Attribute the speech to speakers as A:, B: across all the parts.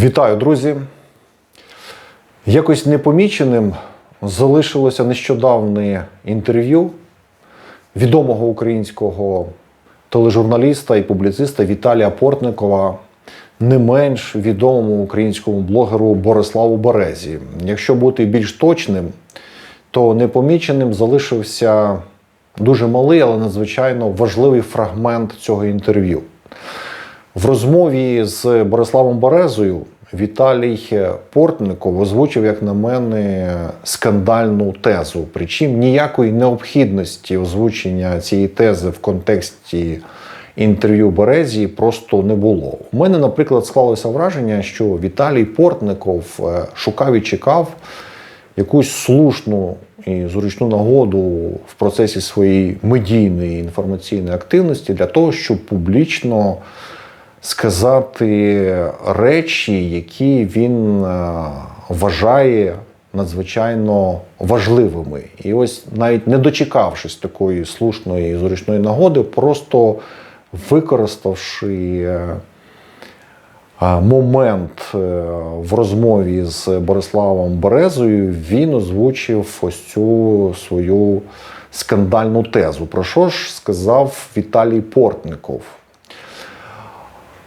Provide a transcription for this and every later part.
A: Вітаю, друзі! Якось непоміченим залишилося нещодавне інтерв'ю відомого українського тележурналіста і публіциста Віталія Портникова, не менш відомому українському блогеру Бориславу Березі. Якщо бути більш точним, то непоміченим залишився дуже малий, але надзвичайно важливий фрагмент цього інтерв'ю. В розмові з Бориславом Березою Віталій Портников озвучив, як на мене, скандальну тезу. Причому ніякої необхідності озвучення цієї тези в контексті інтерв'ю Березі просто не було. У мене, наприклад, склалося враження, що Віталій Портников е, шукав і чекав якусь слушну і зручну нагоду в процесі своєї медійної інформаційної активності для того, щоб публічно сказати речі, які він е, вважає надзвичайно важливими. І ось навіть не дочекавшись такої слушної і зручної нагоди, просто використавши е, момент е, в розмові з Бориславом Березою, він озвучив ось цю свою скандальну тезу. Про що ж сказав Віталій Портников?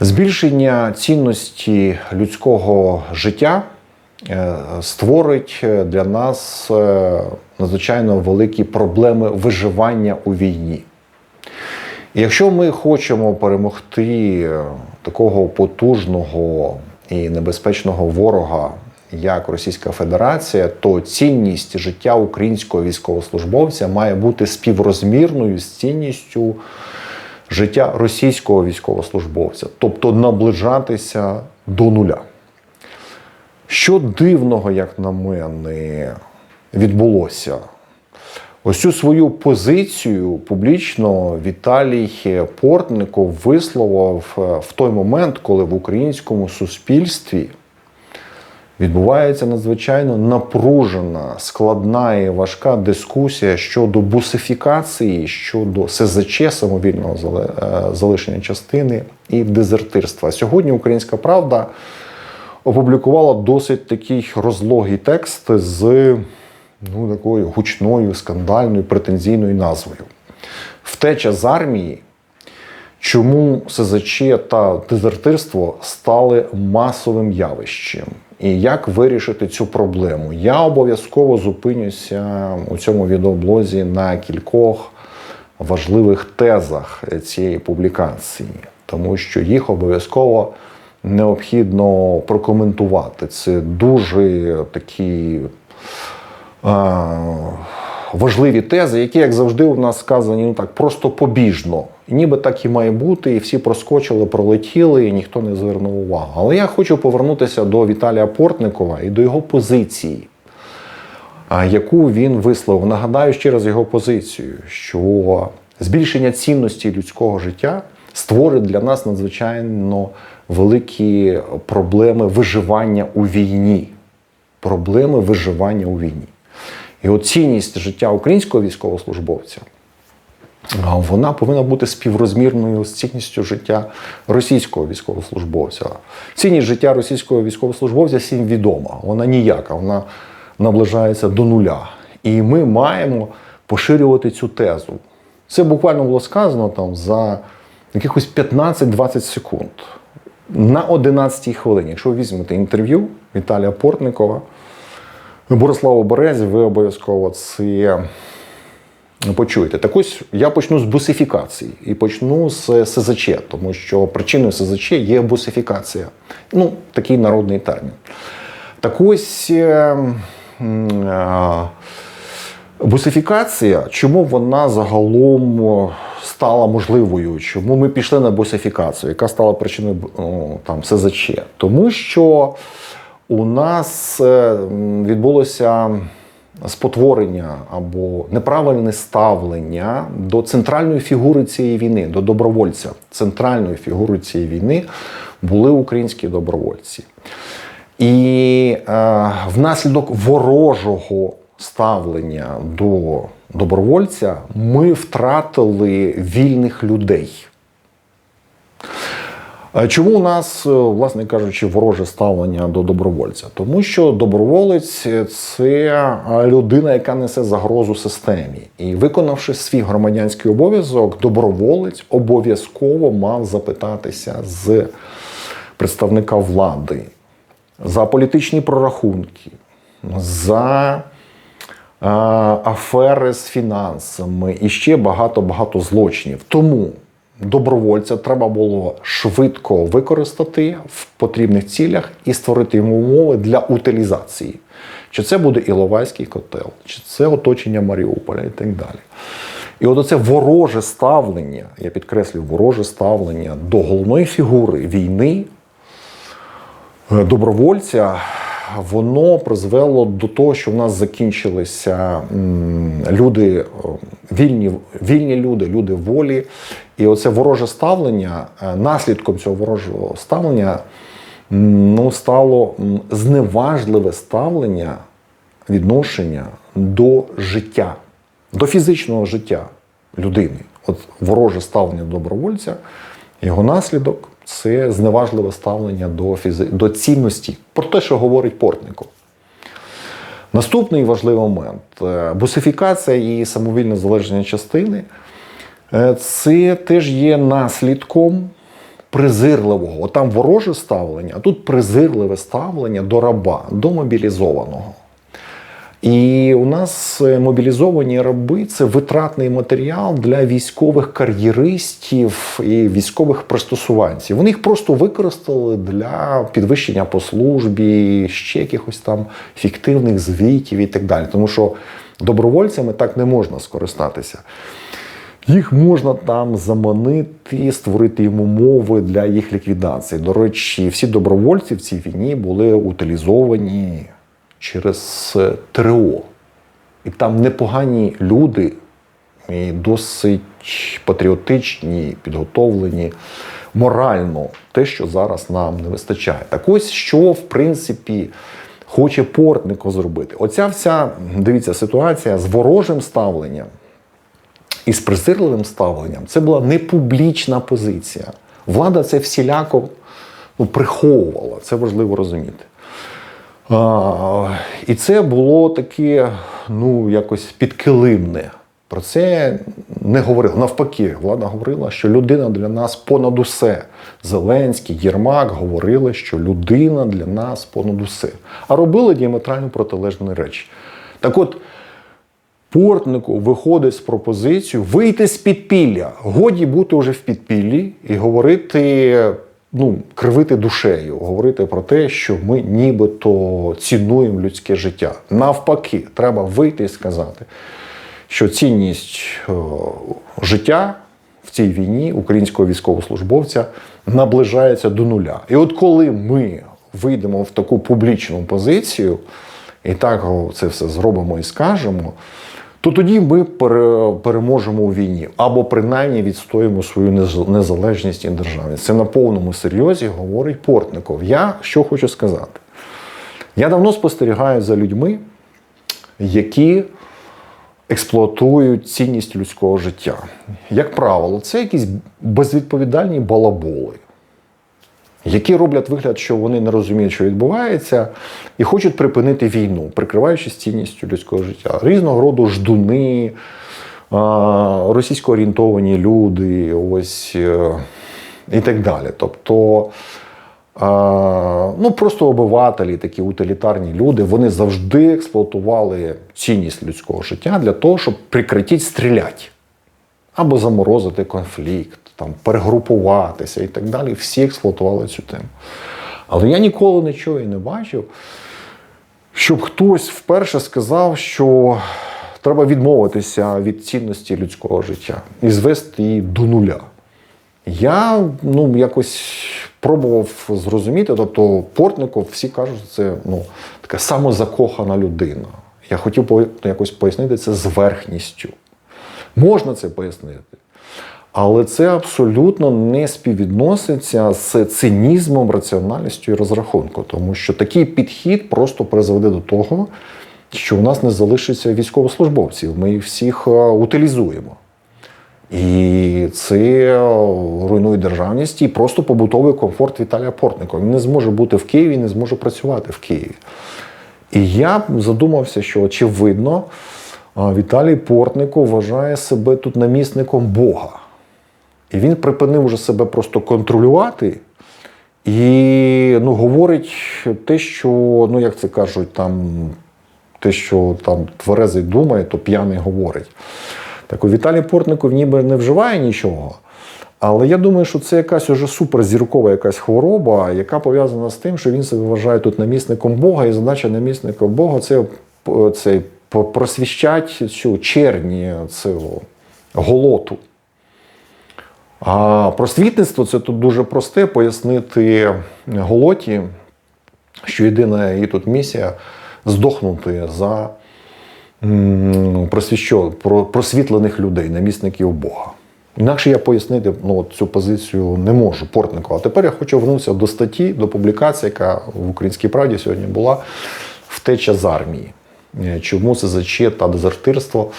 A: Збільшення цінності людського життя е, створить для нас е, надзвичайно великі проблеми виживання у війні. Якщо ми хочемо перемогти е, такого потужного і небезпечного ворога, як Російська Федерація, то цінність життя українського військовослужбовця має бути співрозмірною з цінністю життя російського військовослужбовця, тобто наближатися до нуля. Що дивного, як на мене, відбулося? Ось цю свою позицію публічно Віталій Портников висловив е, в той момент, коли в українському суспільстві відбувається надзвичайно напружена, складна і важка дискусія щодо бусифікації, щодо СЗЧ самовільного е, залишення частини і дезертирства. Сьогодні Українська Правда опублікувала досить такий розлогий текст з ну, такою гучною, скандальною, претензійною назвою. Втеча з армії. Чому СЗЧ та дезертирство стали масовим явищем? І як вирішити цю проблему? Я обов'язково зупинюся у цьому відеоблозі на кількох важливих тезах цієї публікації, тому що їх обов'язково необхідно прокоментувати. Це дуже такі важливі тези, які, як завжди, у нас сказані ну так просто побіжно. Ніби так і має бути, і всі проскочили, пролетіли, і ніхто не звернув увагу. Але я хочу повернутися до Віталія Портникова і до його позиції, яку він висловив. Нагадаю ще раз його позицію, що збільшення цінності людського життя створить для нас надзвичайно великі проблеми виживання у війні. Проблеми виживання у війні. І от цінність життя українського військовослужбовця вона повинна бути співрозмірною з цінністю життя російського військовослужбовця. Цінність життя російського військовослужбовця всім відома. Вона ніяка, вона наближається до нуля. І ми маємо поширювати цю тезу. Це буквально було сказано там за якихось 15-20 секунд. На 11-й хвилині, якщо ви візьмете інтерв'ю Віталія Портникова, Бориславу Березі, ви обов'язково це почуєте. Так ось я почну з бусифікації і почну з СЗЧ, тому що причиною СЗЧ є бусифікація. Ну, такий народний термін. Так ось е, е, бусифікація, чому вона загалом стала можливою? Чому ми пішли на бусифікацію? Яка стала причиною ну, там, СЗЧ? Тому що у нас е, відбулося спотворення або неправильне ставлення до центральної фігури цієї війни, до добровольця. Центральною фігурою цієї війни були українські добровольці. І е, внаслідок ворожого ставлення до добровольця ми втратили вільних людей. Чому у нас, е, власне кажучи, вороже ставлення до добровольця? Тому що доброволець це е, людина, яка несе загрозу системі. І виконавши свій громадянський обов'язок, доброволець обов'язково мав запитатися з представника влади за політичні прорахунки, за афери з фінансами і ще багато-багато злочинів. Тому добровольця треба було швидко використати в потрібних цілях і створити йому умови для утилізації. Чи це буде Іловайський котел, чи це оточення Маріуполя і так далі. І от оце вороже ставлення, я підкреслюю, вороже ставлення до головної фігури війни, е, добровольця, воно призвело до того, що в нас закінчилися люди, вільні, вільні люди, люди волі. І оце вороже ставлення, е, наслідком цього ворожого ставлення ну, стало зневажливе ставлення відношення до життя, до фізичного життя людини. От вороже ставлення до добровольця, його наслідок це зневажливе ставлення до, фізи... до цінності, про те, що говорить Портников. Наступний важливий момент е, бусифікація і самовільне залеження частини. Е, Це теж є наслідком презирливого. От Там вороже ставлення, а тут презирливе ставлення до раба, до мобілізованого. І у нас е, мобілізовані раби це витратний матеріал для військових кар'єристів і військових пристосуванців. Вони їх просто використали для підвищення по службі, ще якихось там фіктивних звітів і так далі. Тому що добровольцями так не можна скористатися. Їх можна там заманити, створити їм умови для їх ліквідації. До речі, всі добровольці в цій війні були утилізовані через е, ТРО. І там непогані люди, і досить патріотичні, підготовлені морально, те, що зараз нам не вистачає. Так ось що, в принципі, хоче Портников зробити. Оця вся, дивіться, ситуація з ворожим ставленням і з презирливим ставленням це була не публічна позиція. Влада це всіляко ну, приховувала, це важливо розуміти. А, і це було таке, ну, якось підкилимне. Про це не говорили. Навпаки, влада говорила, що людина для нас понад усе. Зеленський, Єрмак говорили, що людина для нас понад усе. А робили діаметрально протилежні речі. Так от, Портнику виходить з пропозицією вийти з підпілля. Годі бути вже в підпіллі і говорити, ну, кривити душею, говорити про те, що ми нібито цінуємо людське життя. Навпаки, треба вийти і сказати, що цінність е, життя в цій війні українського військовослужбовця наближається до нуля. І от коли ми вийдемо в таку публічну позицію, і так це все зробимо і скажемо, то тоді ми переможемо у війні або принаймні відстоїмо свою нез- незалежність і державність. Це на повному серйозі говорить Портников. Я що хочу сказати? Я давно спостерігаю за людьми, які експлуатують цінність людського життя. Як правило, це якісь безвідповідальні балаболи які роблять вигляд, що вони не розуміють, що відбувається, і хочуть припинити війну, прикриваючись цінністю людського життя. Різного роду ждуни, російсько орієнтовані люди, ось е, і так далі. Тобто. Ну, просто обивателі, такі утилітарні люди, вони завжди експлуатували цінність людського життя для того, щоб прекратити стріляти або заморозити конфлікт, там, перегрупуватися і так далі. Всі експлуатували цю тему. Але я ніколи нічого і не бачив, щоб хтось вперше сказав, що треба відмовитися від цінності людського життя і звести її до нуля. Я ну, якось пробував зрозуміти, тобто Портников всі кажуть, що це ну, така самозакохана людина. Я хотів якось пояснити це з верхністю. Можна це пояснити. Але це абсолютно не співвідноситься з цинізмом, раціональністю і розрахунком, тому що такий підхід просто призведе до того, що у нас не залишиться військовослужбовців. Ми їх всіх е, утилізуємо. І це руйнує державність і просто побутовий комфорт Віталія Портникова. Він не зможе бути в Києві, не зможе працювати в Києві. І я задумався, що очевидно, Віталій Портников вважає себе тут намісником Бога. І він припинив уже себе просто контролювати і ну, говорить те, що, ну як це кажуть, там, те, що там тверезий думає, то п'яний говорить. Так у Віталій Портников ніби не вживає нічого. Але я думаю, що це якась уже суперзіркова якась хвороба, яка пов'язана з тим, що він себе вважає тут намісником Бога, і задача намісника Бога це, це просвіщати цю черні цього голоту. А просвітництво це тут дуже просте пояснити голоті, що єдина її тут місія здохнути за просвітлених людей, намісників Бога. Інакше я пояснити ну, цю позицію не можу Портникова. А тепер я хочу вернутися до статті, до публікації, яка в Українській правді сьогодні була втеча з армії. Е, Чому СЗЧ та дезертирство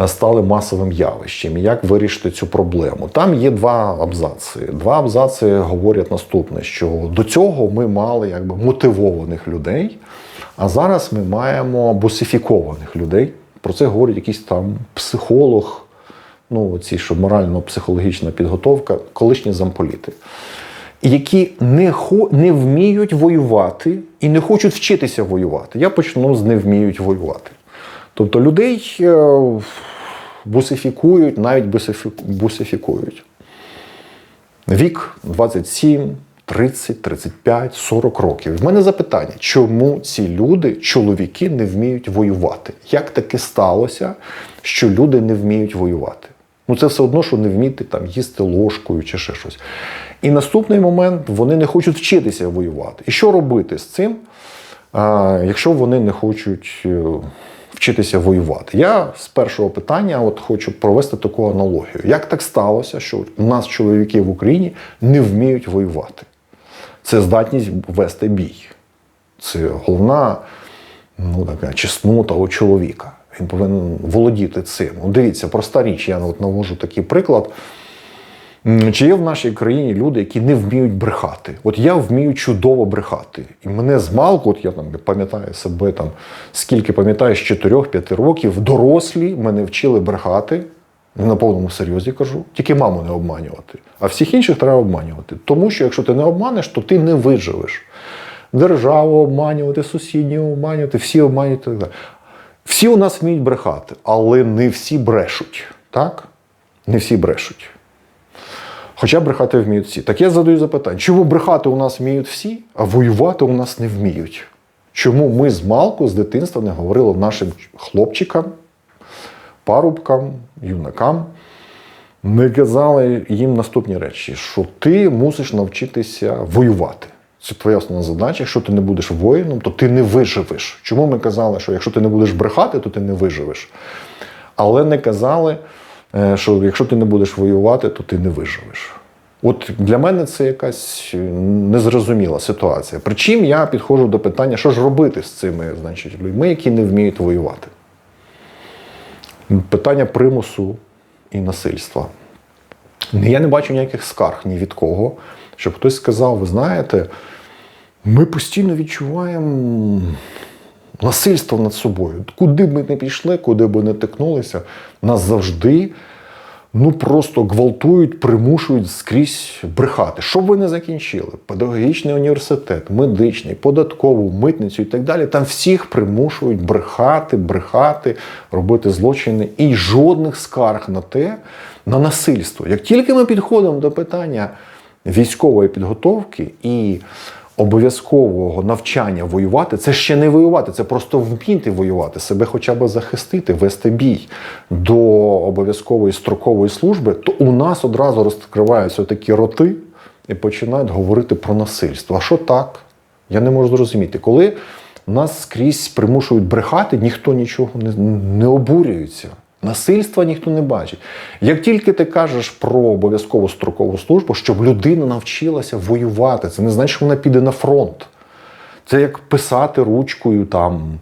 A: е, стали масовим явищем? І Як вирішити цю проблему? Там є два абзаци. Два абзаци говорять наступне: що до цього ми мали якби мотивованих людей, а зараз ми маємо босифікованих людей. Про це говорить якийсь там психолог ну, ці, що морально-психологічна підготовка, колишні замполіти, які не, хо, не вміють воювати і не хочуть вчитися воювати. Я почну з не вміють воювати. Тобто людей е, бусифікують, навіть бусифі- бусифікують. Вік 27, 30, 35, 40 років. В мене запитання, чому ці люди, чоловіки, не вміють воювати? Як таке сталося, що люди не вміють воювати? Ну це все одно, що не вміти там їсти ложкою чи ще щось. І наступний момент вони не хочуть вчитися воювати. І що робити з цим, якщо вони не хочуть е, вчитися воювати? Я з першого питання от хочу провести таку аналогію. Як так сталося, що у нас чоловіки в Україні не вміють воювати? Це здатність вести бій. Це головна ну, така чеснота у чоловіка. Він повинен володіти цим. Ну, дивіться, проста річ, я от навожу такий приклад. Чи є в нашій країні люди, які не вміють брехати? От я вмію чудово брехати. І мене з малку, от я там пам'ятаю себе там, скільки пам'ятаю, з 4-5 років, дорослі мене вчили брехати. На повному серйозі кажу, тільки маму не обманювати. А всіх інших треба обманювати. Тому що якщо ти не обманеш, то ти не виживеш. Державу обманювати, сусідню обманювати, всі обманювати. так далі. Всі у нас вміють брехати, але не всі брешуть. Так? Не всі брешуть. Хоча брехати вміють всі. Так я задаю запитання: чому брехати у нас вміють всі, а воювати у нас не вміють? Чому ми з малку, з дитинства не говорили нашим хлопчикам, парубкам, юнакам, не казали їм наступні речі, що ти мусиш навчитися воювати. Це твоя основна задача. Якщо ти не будеш воїном, то ти не виживеш. Чому ми казали, що якщо ти не будеш брехати, то ти не виживеш. Але не казали, що якщо ти не будеш воювати, то ти не виживеш. От для мене це якась е, незрозуміла ситуація. Причим я підходжу до питання, що ж робити з цими значить, людьми, які не вміють воювати. Питання примусу і насильства. Я не бачу ніяких скарг ні від кого, щоб хтось сказав: ви знаєте, ми постійно відчуваємо насильство над собою. Куди б ми не пішли, куди б не тикнулися, нас завжди ну просто гвалтують, примушують скрізь брехати. Що б ви не закінчили? Педагогічний університет, медичний, податкову, митницю і так далі. Там всіх примушують брехати, брехати, робити злочини і жодних скарг на те, на насильство. Як тільки ми підходимо до питання військової підготовки і обов'язкового навчання воювати, це ще не воювати, це просто вміти воювати, себе хоча б захистити, вести бій до обов'язкової строкової служби, то у нас одразу розкриваються такі роти і починають говорити про насильство. А що так? Я не можу зрозуміти, коли нас скрізь примушують брехати, ніхто нічого не, не обурюється. Насильства ніхто не бачить. Як тільки ти кажеш про обов'язкову строкову службу, щоб людина навчилася воювати, це не значить, що вона піде на фронт. Це як писати ручкою там,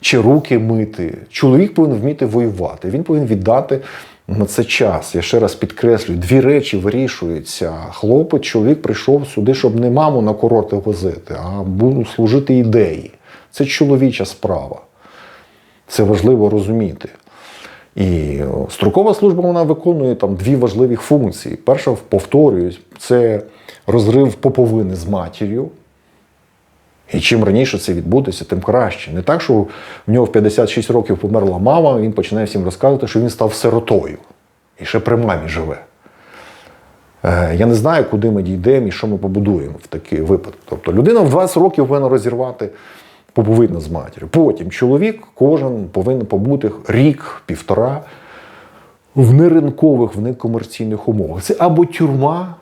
A: чи руки мити. Чоловік повинен вміти воювати. Він повинен віддати на це час. Я ще раз підкреслюю, дві речі вирішуються. Хлопець, чоловік прийшов сюди, щоб не маму на курорти возити, а служити ідеї. Це чоловіча справа. Це важливо розуміти. І строкова служба вона виконує там дві важливі функції. Перша, повторююсь, це розрив поповини з матір'ю. І чим раніше це відбудеться, тим краще. Не так, що в нього в 56 років померла мама, він починає всім розказувати, що він став сиротою і ще при мамі живе. Е, Я не знаю, куди ми дійдемо і що ми побудуємо в такий випадок. Тобто людина в 20 років повинна розірвати поповину з матір'ю. Потім чоловік кожен повинен побути рік, півтора в неринкових, в некомерційних умовах. Це або тюрма,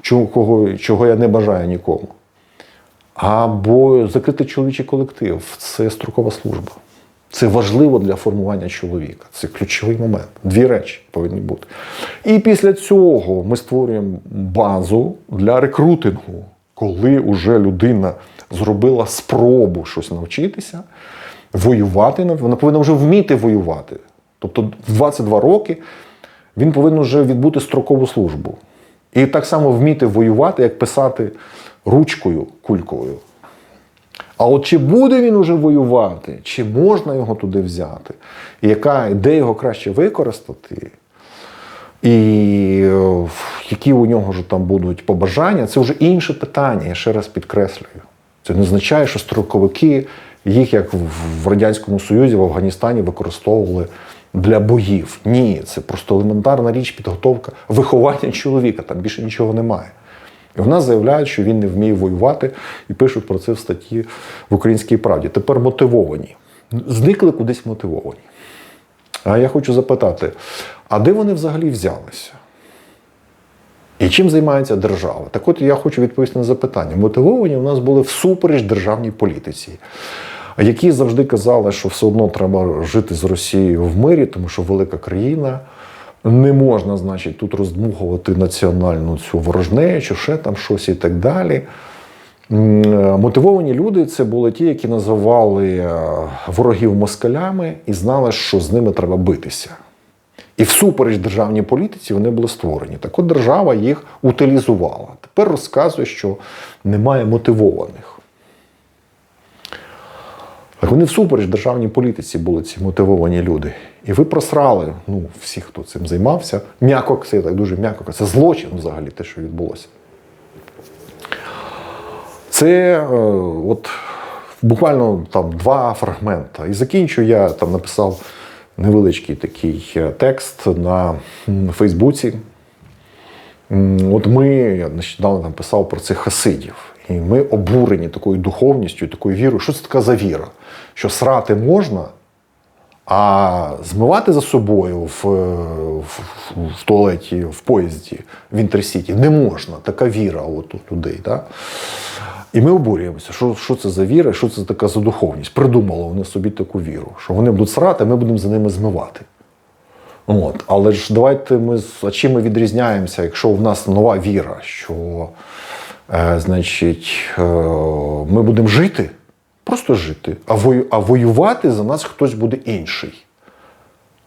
A: чого, чого я не бажаю нікому, або закритий чоловічий колектив. Це строкова служба. Це важливо для формування чоловіка. Це ключовий момент. Дві речі повинні бути. І після цього ми створюємо базу для рекрутингу, коли вже людина зробила спробу щось навчитися, воювати, вона повинна вже вміти воювати. Тобто в 22 роки він повинен вже відбути строкову службу. І так само вміти воювати, як писати ручкою, кулькою. А от чи буде він уже воювати, чи можна його туди взяти, і яка, де його краще використати, і е, які у нього ж там будуть побажання, це вже інше питання, я ще раз підкреслюю. Це не означає, що строковики їх, як в- Радянському Союзі, в Афганістані, використовували для боїв. Ні, це просто елементарна річ, підготовка, виховання чоловіка, там більше нічого немає. І в нас заявляють, що він не вміє воювати, і пишуть про це в статті в Українській правді. Тепер мотивовані. Зникли кудись мотивовані. А я хочу запитати: а де вони взагалі взялися? І чим займається держава? Так от я хочу відповісти на запитання. Мотивовані у нас були всупереч державній політиці, які завжди казали, що все одно треба жити з Росією в мирі, тому що велика країна. Не можна, значить, тут роздмухувати національну цю ворожнею, чи ще там щось і так далі. Е, Мотивовані люди це були ті, які називали е, ворогів москалями і знали, що з ними треба битися. І всупереч державній політиці вони були створені. Так от держава їх утилізувала. Тепер розказує, що немає мотивованих. Так вони всупереч державній політиці були ці мотивовані люди. І ви просрали, ну, всі, хто цим займався, м'яко, це так дуже м'яко, це злочин взагалі, те, що відбулося. Це е, от буквально там два фрагмента. І закінчу я там написав невеличкий такий е, текст на Фейсбуці. От ми, нещодавно там писав про цих хасидів. І ми обурені такою духовністю, такою вірою. Що це така за віра? Що срати можна, а змивати за собою в, в, в туалеті, в поїзді в інтерсіті не можна. Така віра от у людей. Да? І ми обурюємося, що, що це за віра, що це така за духовність. Придумали вони собі таку віру, що вони будуть срати, а ми будемо за ними змивати. От. Але ж давайте ми а чим ми відрізняємося, якщо в нас нова віра, що е, значить, е, ми будемо жити, просто жити, а, вою, а воювати за нас хтось буде інший.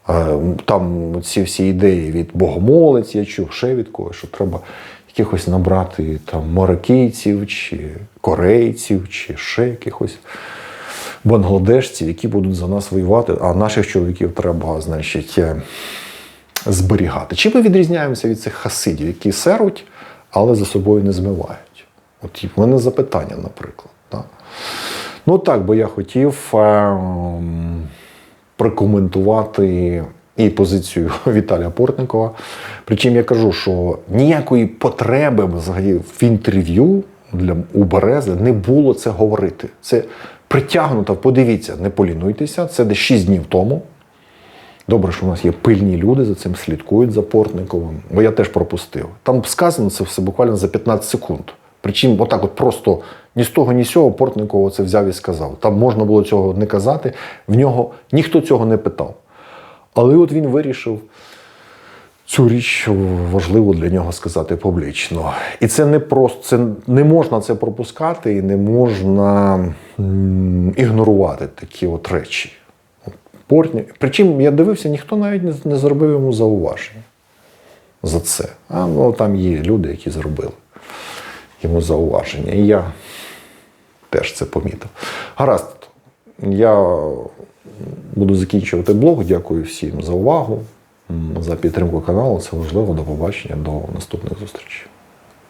A: Е, Там ці всі ідеї від богомолець, я чув ще від когось, що треба якихось набрати там марокійців, чи корейців, чи ще якихось бангладешців, які будуть за нас воювати, а наших чоловіків треба, значить, е, зберігати. Чим ми відрізняємося від цих хасидів, які серуть, але за собою не змивають? От в мене запитання, наприклад. Так? Ну так, бо я хотів ем, прокоментувати і позицію Віталія Портникова. Причому я кажу, що ніякої потреби взагалі в інтерв'ю для у Берези не було це говорити. Це притягнуто, подивіться, не полінуйтеся. Це десь 6 днів тому. Добре, що у нас є пильні люди, за цим слідкують за Портниковим, бо я теж пропустив. Там сказано це все буквально за 15 секунд. Причому отак от просто ні з того, ні з цього Портникова це взяв і сказав. Там можна було цього не казати, в нього ніхто цього не питав. Але от він вирішив цю річ важливо для нього сказати публічно. І це не просто це не можна це пропускати і не можна ігнорувати такі от речі. Портні. Причому я дивився, ніхто навіть не, не зробив йому зауваження за це. А ну там є люди, які зробили йому зауваження. І я теж це помітив. Гаразд, я буду закінчувати блог. Дякую всім за увагу, за підтримку каналу. Це важливо. До побачення, до наступних зустрічей.